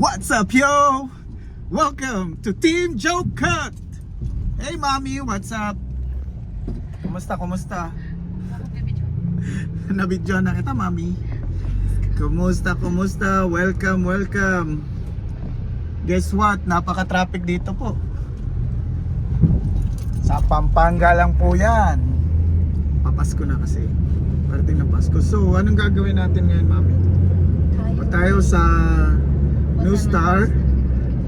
What's up, yo? Welcome to Team Joe Cut. Hey, mommy, what's up? Kumusta, kumusta? Nabidyo na kita, mami. Kumusta, kumusta? Welcome, welcome. Guess what? Napaka-traffic dito po. Sa Pampanga lang po yan. Papasko na kasi. Parating na Pasko. So, anong gagawin natin ngayon, mami? Pa tayo sa New Star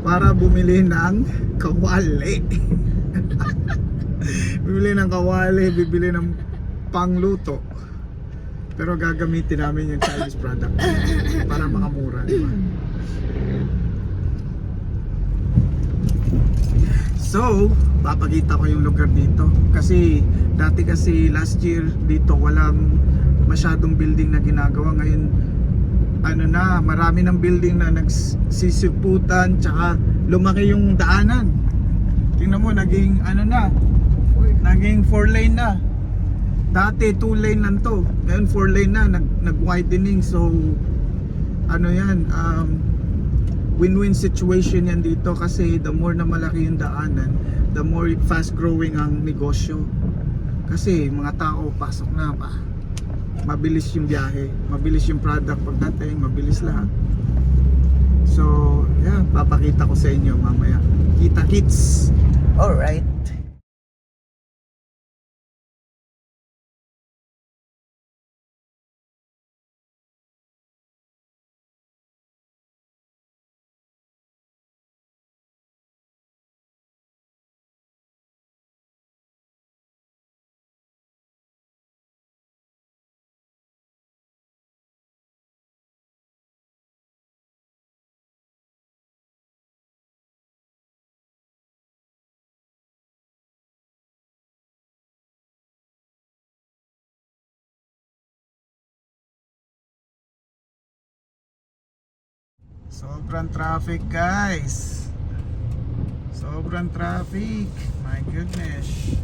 para bumili ng kawali. bibili ng kawali, bibili ng pangluto. Pero gagamitin namin yung Chinese product para makamura, di ba? So, papakita ko yung lugar dito. Kasi, dati kasi last year dito walang masyadong building na ginagawa. Ngayon, na, marami ng building na nagsisiputan, tsaka lumaki yung daanan. Tingnan mo, naging ano na, naging 4 lane na. Dati 2 lane lang to. Ngayon 4 lane na, nag, nag-widening. So, ano yan, um, win-win situation yan dito kasi the more na malaki yung daanan, the more fast growing ang negosyo. Kasi mga tao pasok na pa. Mabilis yung biyahe, mabilis yung product pagdating, mabilis lahat. So, yeah, papakita ko sa inyo mamaya. Kita kits. Alright. Sobrang traffic guys. Sobrang traffic. My goodness.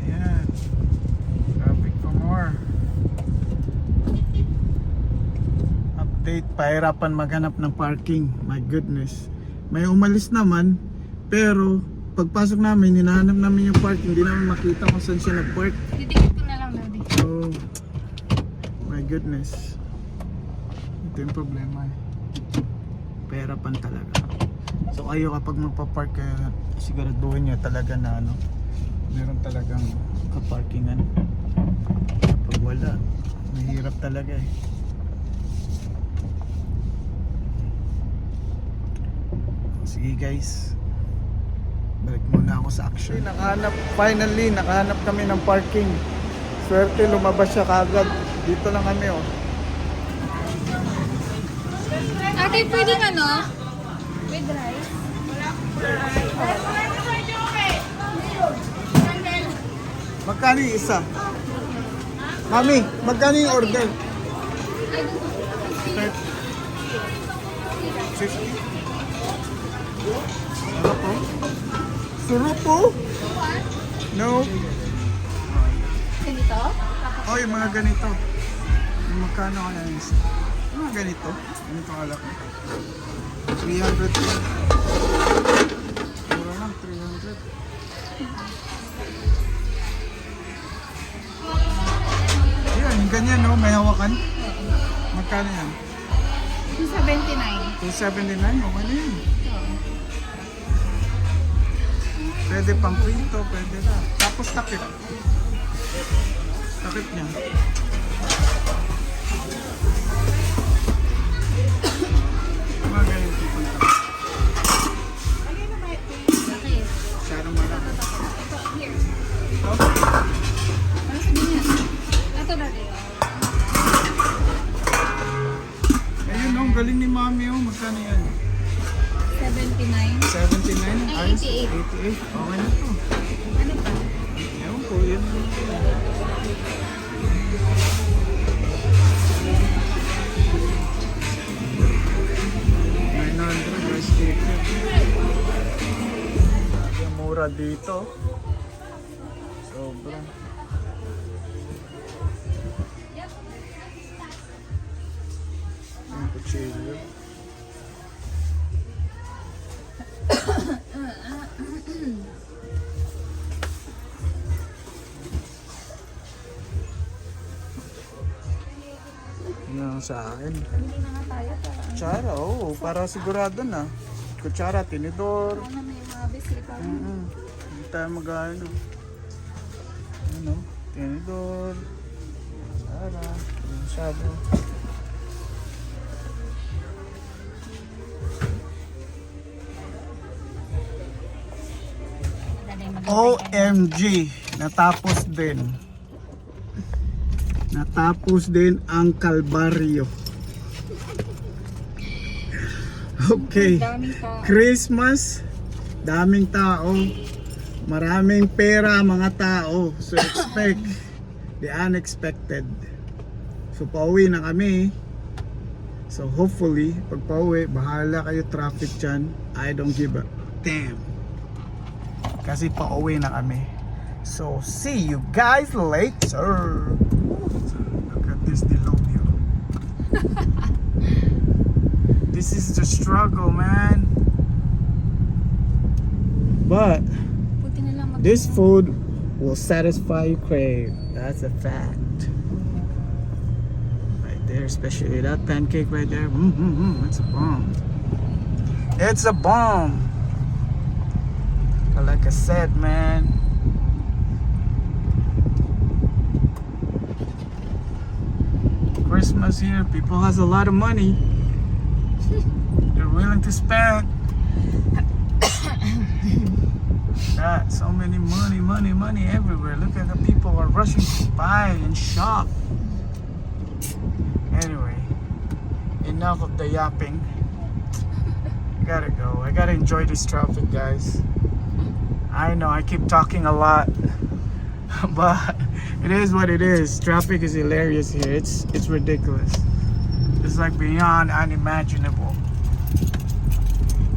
Ayan. Traffic for more. Update, pahirapan maghanap ng parking. My goodness. May umalis naman, pero pagpasok namin, hinahanap namin yung parking. Hindi namin makita kung saan siya nag-park. Titikit ko na lang, Daddy. So, my goodness. Ito yung problema eh. Perapan talaga. So kayo kapag magpa-park kayo, siguraduhin nyo talaga na ano, meron talagang kaparkingan. Kapag wala, mahirap talaga eh. Sige guys, balik muna ako sa action. Nakahanap, finally, nakahanap kami ng parking. Swerte, lumabas siya kagad. Dito lang kami oh. Ate, pwedeng ano? With rice? Magkano yung isa? Mami, magkano yung order? 50. Sarap po. Sarap po? No. Ganito? Oh, yung mga ganito. Yung magkano kaya yung isa? Mga ganito. Ganito alak ko. 300 lang. Mura lang, 300. Yan, ganyan no, may hawakan. Magkano yan? 279. 279, okay na yun. Pwede pang prito, pwede na. Tapos takip. Takip niya. Galing ni mami oh. Magkano yan? 79. 79? Ay, Ayos, 88. 88. Okay na to. Ano pa? Ewan ko, yun. Mura dito. Sobra. Yung kutsilyo. Sa akin. Bili na nga tayo para Kutsara, oo. para sigurado na. Kutsara, tinidor. ano may mga bisita. Mm-hmm. Hindi tayo mag-ano. Ano? Tinidor. Kutsara. Hindi masyado. OMG! Natapos din. Natapos din ang kalbaryo. Okay. Christmas, daming tao, maraming pera mga tao. So expect the unexpected. So pauwi na kami. So hopefully, pag pauwi, bahala kayo traffic dyan. I don't give a damn. Kasi pauwi na kami. So see you guys later. At this This is the struggle, man. But Buti na lang mag- this food will satisfy your crave. That's a fact. Right there, especially that pancake right there. Mm mm mm. It's a bomb. It's a bomb. But like I said, man. Christmas here, people has a lot of money. They're willing to spend. God, so many money, money, money everywhere. Look at the people are rushing to buy and shop. Anyway, enough of the yapping. Gotta go. I gotta enjoy this traffic, guys. I know I keep talking a lot, but it is what it is. Traffic is hilarious here. It's it's ridiculous. It's like beyond unimaginable.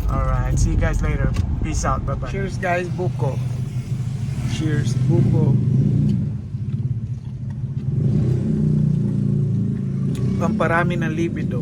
Alright, see you guys later. Peace out. Bye bye. Cheers, guys. Buko. Cheers, Buko. Pamparami ng libido.